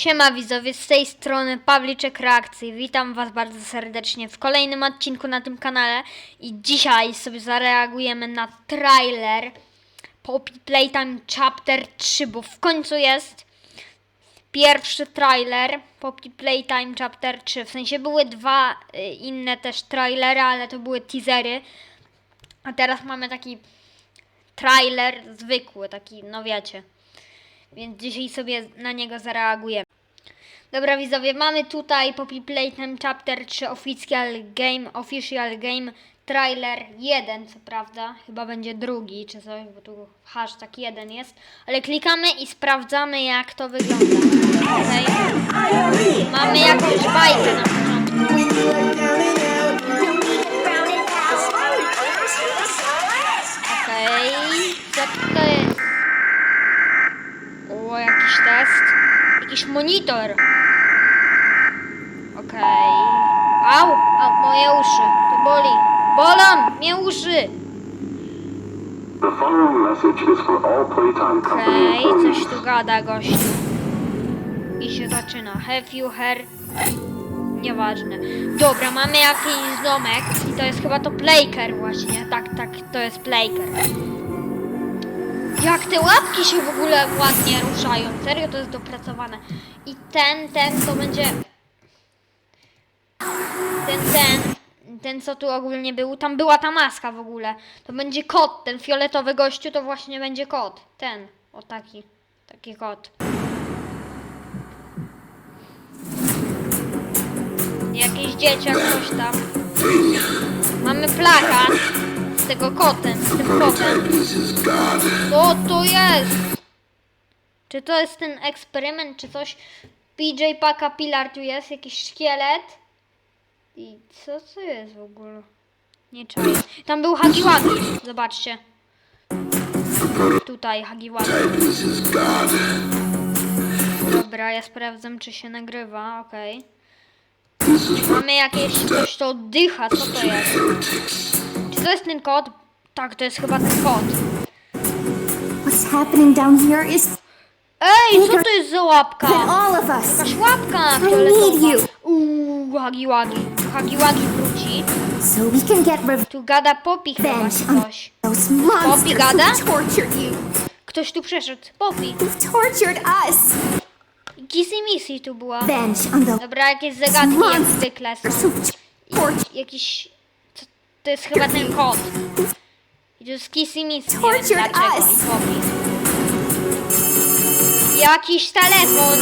Siema widzowie, z tej strony Pawliczek Reakcji. Witam Was bardzo serdecznie w kolejnym odcinku na tym kanale i dzisiaj sobie zareagujemy na trailer Poppy Playtime Chapter 3, bo w końcu jest pierwszy trailer Poppy Playtime Chapter 3. W sensie były dwa y, inne też trailery, ale to były teasery. A teraz mamy taki trailer zwykły, taki, no wiecie. Więc dzisiaj sobie na niego zareagujemy. Dobra widzowie, mamy tutaj Poppy Playtime Chapter 3 Official Game, Official Game Trailer 1, co prawda, chyba będzie drugi czy coś, bo tu hashtag 1 jest, ale klikamy i sprawdzamy jak to wygląda. Okej. Mamy jakąś bajkę na początku. Okej, co to jest? O, jakiś test. Jakiś monitor. Okej. Au, au, moje uszy. To boli. Bolą mnie uszy. Okej, coś employees. tu gada gościu. I się zaczyna. Have you heard? Nieważne. Dobra, mamy jakiś domek i to jest chyba to Playker właśnie. Tak, tak, to jest Playker. Jak te łapki się w ogóle ładnie ruszają. Serio, to jest dopracowane. I ten, ten to będzie... Ten, ten, ten co tu ogólnie był, tam była ta maska w ogóle. To będzie kot, ten fioletowy gościu to właśnie będzie kot. Ten, o taki, taki kot. Jakiś dzieciak, coś tam. Mamy plakat z tego kotem, z tym kotem. Co to jest? Czy to jest ten eksperyment, czy coś? PJ Paka Pilar tu jest, jakiś szkielet. I co to jest w ogóle? Nie czaję. Tam był Hagiwagi, zobaczcie. Tutaj Hagiwagi. Dobra, ja sprawdzam, czy się nagrywa, okej. Mamy jakieś coś, to oddycha, co to jest? Czy to jest ten kot? Tak, to jest chyba ten kot. What's happening down here is Ej, co to jest za łapka? Jakaś łapka need fioletowa. Uuu, Hagiwagi. Hagiwagi wróci. so we can get Tu gada Poppy chyba on coś. those monsters gada? who tortured you, Ktoś tu przeszedł. Poppy. tortured us. Kissy Missy tu była. Revenge on those Dobra, jakieś zagadki jak zwykle są. who've tortured, Jakiś... Co, to jest chyba ten kot. I to jest Kissy Missy. Nie wiem Tortured dlaczego. us. I Poppy. Jakiś telefon.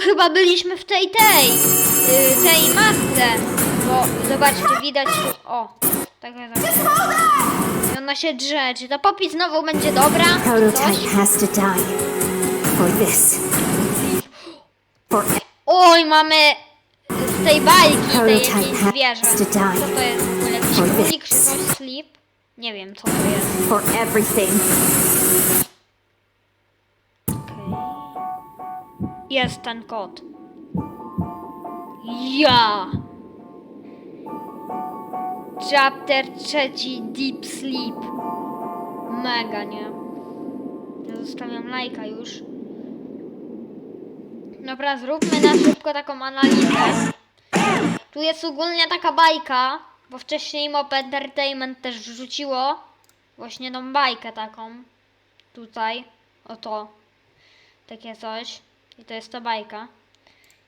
Chyba byliśmy w tej, tej, yy, tej masce. Bo zobaczcie, widać tu, o, tak. on! I ona się drze. Czy ta Poppy znowu będzie dobra? Czy Coś? Prototype has to die for this. For Oj, mamy z tej bajki, tej Prototype jakiejś zwierzę. Co to jest? w ogóle? Jakiś królik czy coś? Nie wiem, co to jest. for everything. Jest ten kot. Ja! Chapter trzeci Deep Sleep. Mega, nie? Ja zostawiam lajka już. Dobra, zróbmy na szybko taką analizę. Tu jest ogólnie taka bajka, bo wcześniej Mop Entertainment też wrzuciło właśnie tą bajkę taką. Tutaj. Oto. Takie coś. I to jest ta bajka.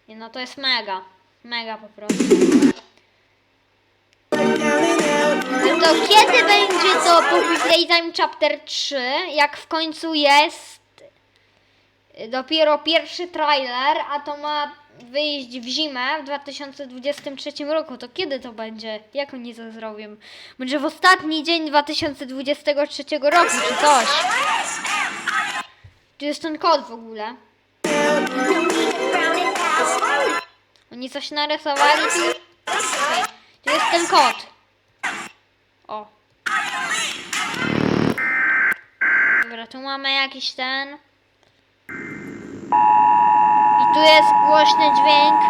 I no to jest mega. Mega po prostu. No to kiedy będzie to Poppy Playtime Chapter 3? Jak w końcu jest dopiero pierwszy trailer, a to ma wyjść w zimę w 2023 roku. To kiedy to będzie? Jak oni to zrobią? Może w ostatni dzień 2023 roku czy coś? Tu jest ten kod w ogóle. Oni coś narysowali tu. Tu jest ten kod. O. Dobra, tu mamy jakiś ten. I tu jest głośny dźwięk.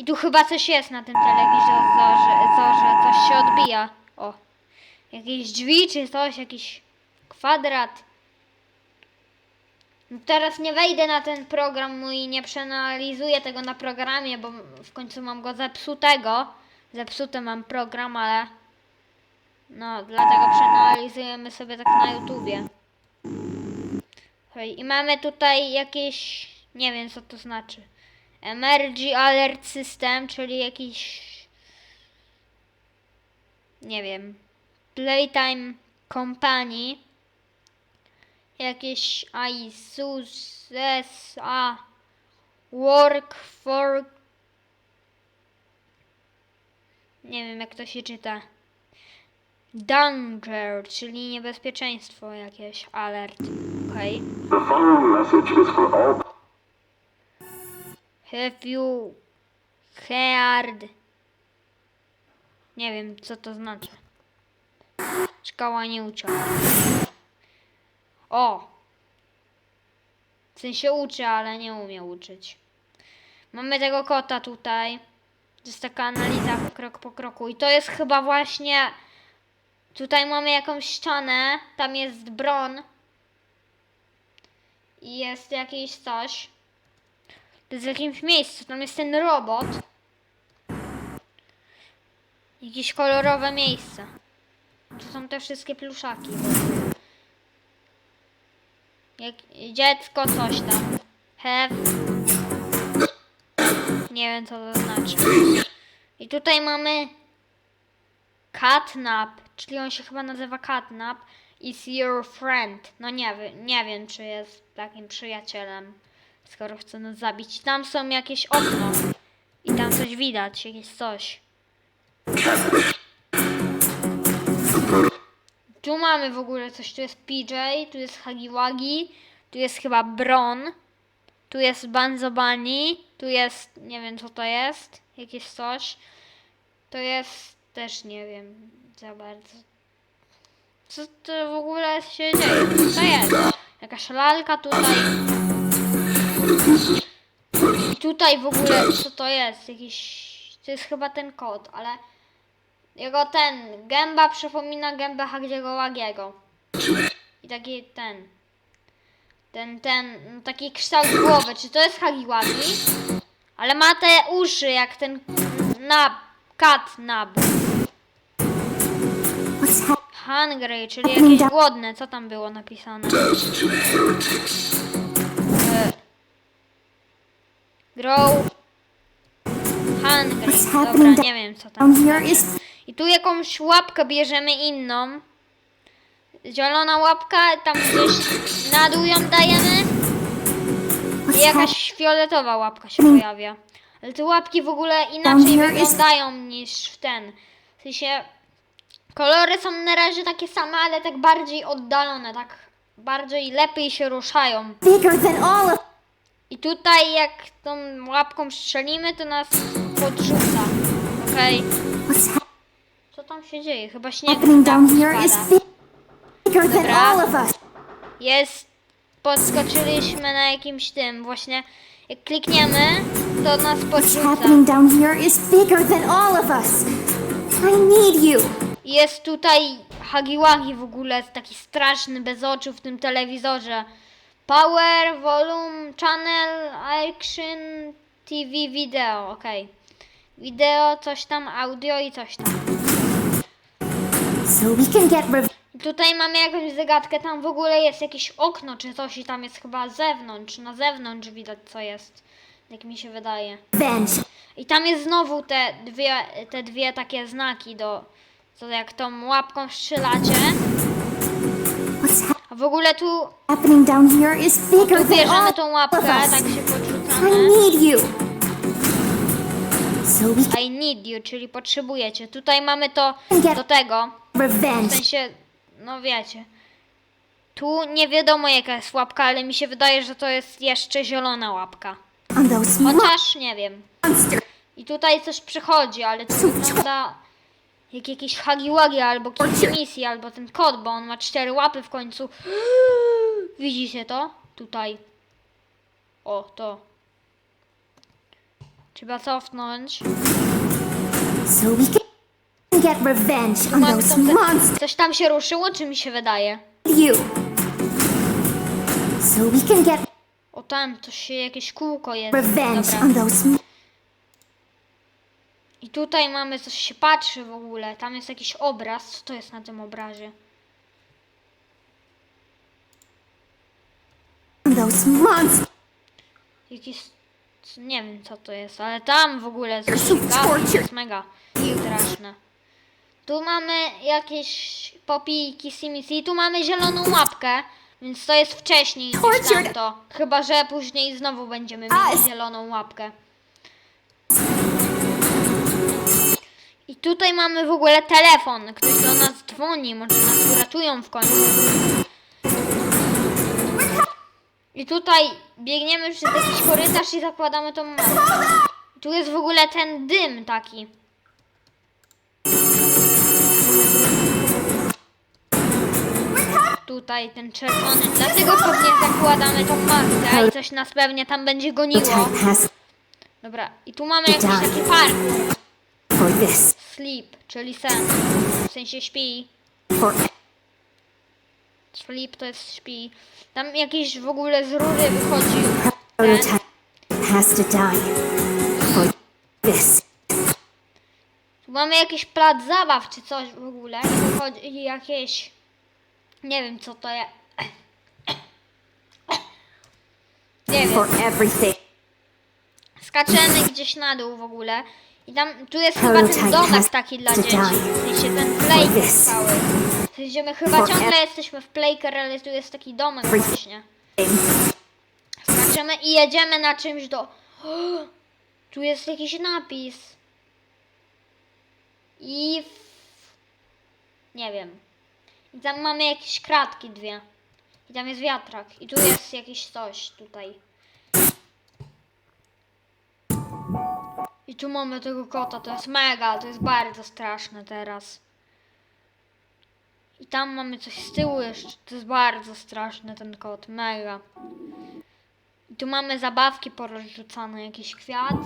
I tu chyba coś jest na tym telewizorze, zorze, coś się odbija. O. Jakieś drzwi czy coś, jakiś kwadrat. No Teraz nie wejdę na ten program mój i nie przeanalizuję tego na programie, bo w końcu mam go zepsutego. Zepsuty mam program, ale no dlatego przeanalizujemy sobie tak na YouTubie. I mamy tutaj jakieś, nie wiem co to znaczy. Emergency Alert System, czyli jakiś nie wiem, Playtime Company, jakieś ISUS, SA, Work for, nie wiem jak to się czyta, Danger, czyli niebezpieczeństwo jakieś, alert, okej. All Have you heard? Nie wiem, co to znaczy. Szkoła nie uczy. O! W sensie uczy, ale nie umie uczyć. Mamy tego kota tutaj. To jest taka analiza krok po kroku. I to jest chyba właśnie... Tutaj mamy jakąś ścianę. Tam jest bron. I jest jakieś coś. To jest w jakimś miejscu. Tam jest ten robot. Jakieś kolorowe miejsce. Tu są te wszystkie pluszaki. Jak dziecko coś tam. Have. Nie wiem co to znaczy. I tutaj mamy Catnap, czyli on się chyba nazywa Catnap. Is your friend. No nie, nie wiem, czy jest takim przyjacielem, skoro chce nas zabić. Tam są jakieś okno. I tam coś widać, jakieś coś. Tu mamy w ogóle coś, tu jest PJ, tu jest Hagiwagi, tu jest chyba Bron, tu jest Banzobani, tu jest, nie wiem co to jest, jakieś coś. To jest, też nie wiem za bardzo. Co to w ogóle się dzieje? Co to jest? Jakaś lalka tutaj. I tutaj w ogóle co to jest? Jakiś, to jest chyba ten kod, ale jego ten, gęba przypomina gębę Hagiego Łagiego. I taki ten, ten, ten, no taki kształt głowy. Czy to jest Hagi Łagi? Ale ma te uszy jak ten nab, kat nab. What's happening? Hungry, czyli jakieś głodne. Co tam było napisane? E, Grow hungry. Dobra, nie wiem co tam. I tu jakąś łapkę bierzemy inną. Zielona łapka, tam gdzieś na dół ją dajemy. I jakaś fioletowa łapka się pojawia. Ale te łapki w ogóle inaczej wyglądają niż w ten. W sensie kolory są na razie takie same, ale tak bardziej oddalone, tak bardziej lepiej się ruszają. I tutaj jak tą łapką strzelimy, to nas podrzuca. Okej. hap- Co tam się dzieje? Chyba śnieg down here is bigger than Dobra. all of us. Jest. Podskoczyliśmy na jakimś tym. Właśnie jak klikniemy, to nas What's podrzuca. happening down here is bigger than all of us. I need you. Jest tutaj Hagiwagi w ogóle, taki straszny, bez oczu w tym telewizorze. Power, volume, channel, action, TV, video, okej. Wideo, coś tam, audio i coś tam. So we can get tutaj mamy jakąś zagadkę, tam w ogóle jest jakieś okno czy coś i tam jest chyba zewnątrz, na zewnątrz widać co jest, jak mi się wydaje. revenge. I tam jest znowu te dwie, te dwie takie znaki do, to jak tą łapką strzelacie, What's a w ogóle tu, happening down here is bigger tu than all bierzemy tą of łapkę, tak us. się I podrzucamy. need you. So we can I need you, czyli potrzebujecie. Tutaj mamy to do tego, w sensie, no wiecie. Tu nie wiadomo jaka jest łapka, ale mi się wydaje, że to jest jeszcze zielona łapka. Chociaż nie wiem. I tutaj coś przychodzi, ale to wygląda jak jakiś Hagiwagi albo King Misji, albo ten kot, bo on ma cztery łapy w końcu. Widzicie to? Tutaj. O, to. Trzeba cofnąć. So we can get revenge on Mam those tam te- monsters. Coś tam się ruszyło, czy mi się wydaje? you. So we can get O tam, to się jakieś kółko jest. revenge Dobra. on those I tutaj mamy, coś się patrzy w ogóle. Tam jest jakiś obraz. Co to jest na tym obrazie? those monsters. Jakiś... Nie wiem co to jest, ale tam w ogóle to tortured. jest mega straszne. Tu mamy jakieś popijki simisi i tu mamy zieloną łapkę, więc to jest wcześniej niż tamto. Chyba, że później znowu będziemy mieli s- zieloną łapkę. I tutaj mamy w ogóle telefon. Ktoś do nas dzwoni, może nas uratują w końcu. I tutaj biegniemy przez jakiś korytarz i zakładamy tą maskę. Tu jest w ogóle ten dym taki. Tutaj ten czerwony. Dlatego pewnie zakładamy tą maskę i coś nas pewnie tam będzie goniło. Dobra, i tu mamy jakiś taki park. Sleep, czyli sen. W sensie śpi. Sleep to jest śpi. Tam jakiś w ogóle z rury. Ten. prototype has to die. For this. Tu mamy jakiś plac zabaw czy coś w ogóle. Wychodzi jakieś... Nie wiem co to jest. Nie wiem. For everything. Skaczemy gdzieś na dół w ogóle. I tam, tu jest chyba ten domek taki dla dzieci. W sensie ten playker cały. W sensie my chyba ciągle jesteśmy w playker, ale tu jest taki domek właśnie. Skaczemy i jedziemy na czymś do... Tu jest jakiś napis. I... Nie wiem. I tam mamy jakieś kratki dwie. I tam jest wiatrak. I tu jest jakieś coś tutaj. I tu mamy tego kota, to jest mega, to jest bardzo straszne teraz. I tam mamy coś z tyłu jeszcze, to jest bardzo straszny ten kot, mega. I tu mamy zabawki porozrzucane, jakiś kwiat.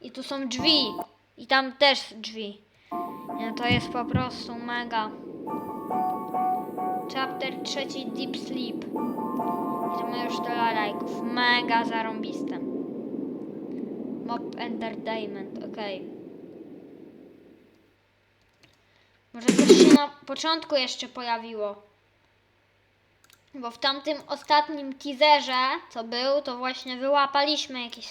I tu są drzwi. I tam też drzwi. Nie, to jest po prostu mega. Chapter trzeci Deep Sleep. I to ma już tyle lajków. Mega zarąbiste. Mob Entertainment, okej. Może coś się na początku jeszcze pojawiło. Bo w tamtym ostatnim teaserze, co był, to właśnie wyłapaliśmy jakieś.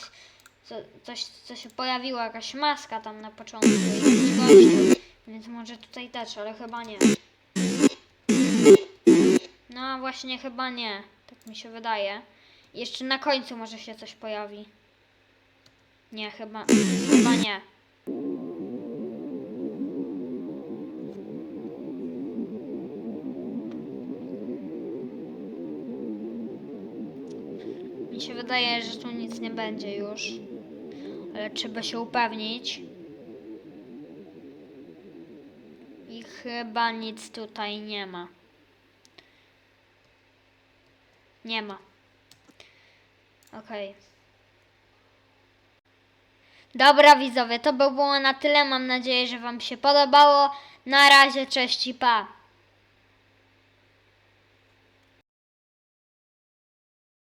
Co, coś, co się pojawiło, jakaś maska tam na początku. Więc może tutaj też, ale chyba nie. No właśnie, chyba nie. Tak mi się wydaje. Jeszcze na końcu może się coś pojawi. Nie, chyba, chyba nie. Mi się wydaje, że tu nic nie będzie już. Ale trzeba się upewnić. I chyba nic tutaj nie ma. Nie ma. Okej. Dobra widzowie, to by było na tyle. Mam nadzieję, że Wam się podobało. Na razie, cześć i pa.